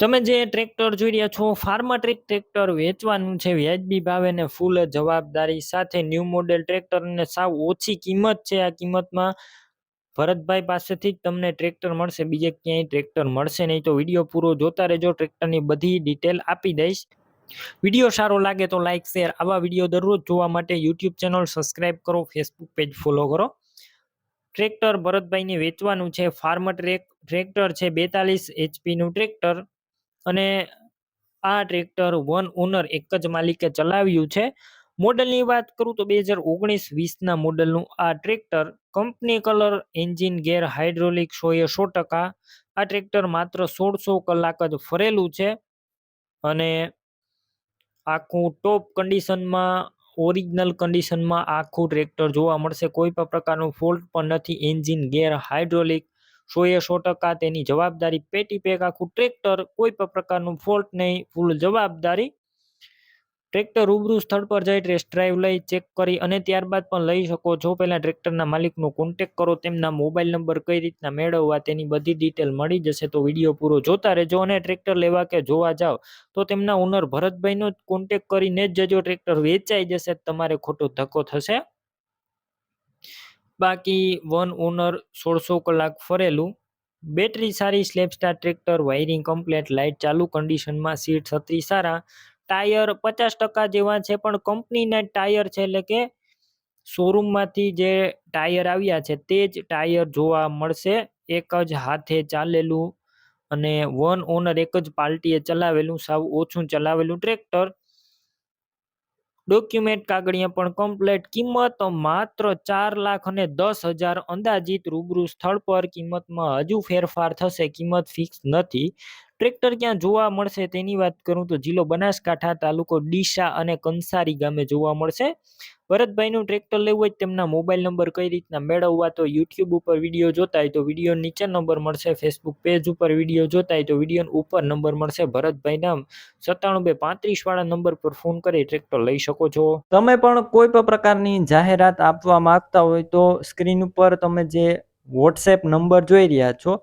તમે જે ટ્રેક્ટર જોઈ રહ્યા છો ફાર્માટ્રિક ટ્રેક્ટર વેચવાનું છે, વ્યાજબી ભાવે ને ફૂલ જવાબદારી સાથે ન્યૂ મોડેલ ટ્રેક્ટર અને સાવ ઓછી કિંમત છે આ કિંમતમાં. ભરતભાઈ પાસેથી જ તમને ટ્રેક્ટર મળશે, બીજે ક્યાંય ટ્રેક્ટર મળશે નહીં તો વીડિયો પૂરો જોતા રહેજો ટ્રેક્ટરની બધી ડિટેલ આપી દઈશ. વીડિયો સારો લાગે તો લાઇક શેર આવા વીડિયો દરરોજ જોવા માટે યુટ્યુબ ચેનલ સબસ્ક્રાઈબ કરો ફેસબુક પેજ ફોલો કરો. ટ્રેક્ટર ભરતભાઈને વેચવાનું છે ફાર્મ ટ્રેક ટ્રેક્ટર છે, બેતાલીસ એચપીનું ટ્રેક્ટર અને આ ટ્રેક્ટર વન ઓનર એક જ માલિકે ચલાવ્યું છે. મોડલની વાત કરું તો બે હજાર ઓગણીસ વીસના મોડલનું આ tractor company colour, engine gear, hydraulic સો એ સો ટકા. આ ટ્રેક્ટર માત્ર સોળસો કલાક જ ફરેલું છે અને આખું ટોપ કન્ડિશનમાં, ઓરિજિનલ કન્ડિશનમાં આખું ટ્રેક્ટર જોવા મળશે. કોઈ પણ પ્રકારનું ફોલ્ટ પણ નથી. એન્જિન ગેર, હાઇડ્રોલિક સો એ સો ટકા તેની જવાબદારી પેટી પેક આખું ટ્રેક્ટર કોઈ પણ પ્રકારનું ફોલ્ટ નહીં ફૂલ જવાબદારી ટ્રેક્ટર રૂબરૂ સ્થળ પર જઈ ટેસ્ટ ડ્રાઈવ લઈ ચેક કરી અને ત્યારબાદ પણ લઈ શકો છો. પહેલાં ટ્રેક્ટરના માલિકનો કોન્ટેક કરો, તેમના મોબાઈલ નંબર કઈ રીતના મેળવવા તેની બધી ડિટેલ મળી જશે તો વીડિયો પૂરો જોતા રહેજો અને ટ્રેક્ટર લેવા કે જોવા જાઓ તો તેમના ઓનર ભરતભાઈનો જ કોન્ટેક કરીને જ જજો ટ્રેક્ટર વેચાઈ જશે તમારે ખોટો ધક્કો થશે. બાકી વન ઓનર સોળસો કલાક ફરેલું. બેટરી સારી સ્લેપ સ્ટાર ટ્રેક્ટર વાયરિંગ કમ્પ્લેટ લાઇટ ચાલુ કન્ડિશનમાં સીટ છત્રી સારા. ટાયર પચાસ ટકા જેવા છે, પણ કંપનીના ટાયર છે એટલે કે શોરૂમમાંથી જે ટાયર આવ્યા છે, તે જ ટાયર જોવા મળશે. એક જ હાથે ચાલેલું અને વન ઓનર એક જ પાર્ટીએ ચલાવેલું, સાવ ઓછું ચલાવેલું ટ્રેક્ટર ડોક્યુમેન્ટ કાગળિયા પણ કમ્પ્લેટ કિંમત માત્ર ચાર લાખ અને દસ હજાર અંદાજિત રૂબરૂ સ્થળ પર કિંમતમાં હજુ ફેરફાર થશે. કિંમત ફિક્સ નથી. ટ્રેક્ટર ક્યાં જોવા મળશે તેની વાત કરું તો જિલ્લો બનાસકાંઠા તાલુકો ડીસા અને કંસારી ગામે જોવા મળશે. ભરતભાઈનું ટ્રેક્ટર લેવું હોય તેમના મોબાઈલ નંબર કઈ રીતના મેળવવા તો યુટ્યુબ ઉપર વીડિયો જોતા હોય તો વીડિયો નીચે નંબર મળશે, ફેસબુક પેજ ઉપર વીડિયો જોતા હોય તો વીડિયો ઉપર નંબર મળશે. ભરતભાઈના સત્તાણું બે પાંત્રીસ વાળા નંબર પર ફોન કરી ટ્રેક્ટર લઈ શકો છો. તમે પણ કોઈ પણ પ્રકારની જાહેરાત આપવા માંગતા હોય તો સ્ક્રીન ઉપર તમે જે વોટ્સએપ નંબર જોઈ રહ્યા છો